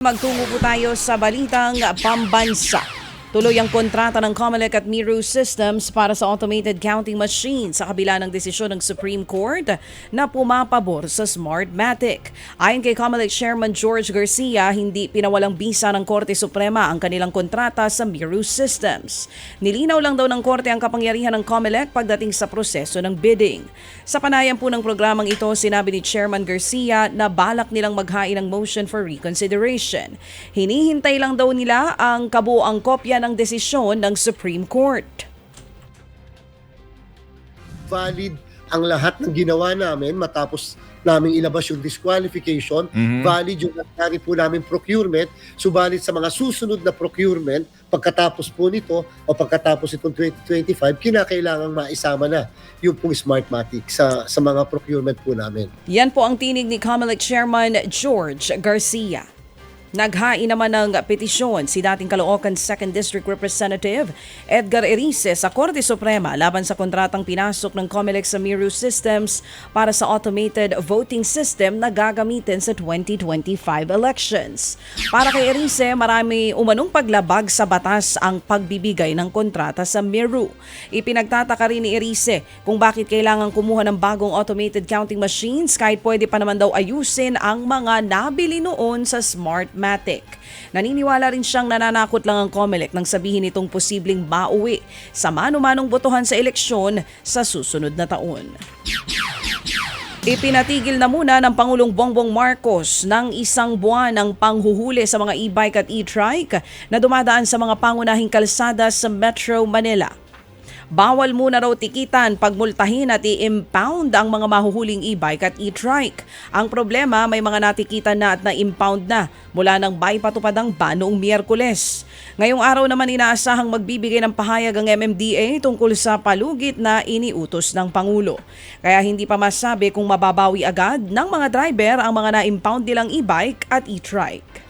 Magtungo po tayo sa balitang pambansa. Tuloy ang kontrata ng Comelec at Miro Systems para sa automated counting machine sa kabila ng desisyon ng Supreme Court na pumapabor sa Smartmatic. Ayon kay Comelec Chairman George Garcia, hindi pinawalang bisa ng Korte Suprema ang kanilang kontrata sa Miro Systems. Nilinaw lang daw ng Korte ang kapangyarihan ng Comelec pagdating sa proseso ng bidding. Sa panayam po ng programang ito, sinabi ni Chairman Garcia na balak nilang maghain ng motion for reconsideration. Hinihintay lang daw nila ang kabuang kopya ng desisyon ng Supreme Court. valid ang lahat ng ginawa namin matapos namin ilabas yung disqualification, valid yung nangyari po namin procurement, subalit sa mga susunod na procurement, pagkatapos po nito o pagkatapos itong 2025, kinakailangang maisama na yung pong Smartmatic sa, sa mga procurement po namin. Yan po ang tinig ni Comelec Chairman George Garcia. Naghain naman ng petisyon si dating Caloocan 2nd District Representative Edgar Erice sa Korte Suprema laban sa kontratang pinasok ng Comelec sa Miro Systems para sa automated voting system na gagamitin sa 2025 elections. Para kay Erice, marami umanong paglabag sa batas ang pagbibigay ng kontrata sa Miro. Ipinagtataka rin ni Erice kung bakit kailangan kumuha ng bagong automated counting machines kahit pwede pa naman daw ayusin ang mga nabili noon sa Smartmatic. Naniniwala rin siyang nananakot lang ang COMELEC nang sabihin itong posibleng mauwi sa mano-manong botohan sa eleksyon sa susunod na taon. Ipinatigil na muna ng Pangulong Bongbong Marcos ng isang buwan ang panghuhuli sa mga e-bike at e-trike na dumadaan sa mga pangunahing kalsada sa Metro Manila. Bawal muna raw tikitan, pagmultahin at i-impound ang mga mahuhuling e-bike at e-trike. Ang problema, may mga natikitan na at na-impound na mula nang baypatupadang ban noong Miyerkules. Ngayong araw naman inaasahang magbibigay ng pahayag ang MMDA tungkol sa palugit na iniutos ng Pangulo. Kaya hindi pa masabi kung mababawi agad ng mga driver ang mga na-impound nilang e-bike at e-trike.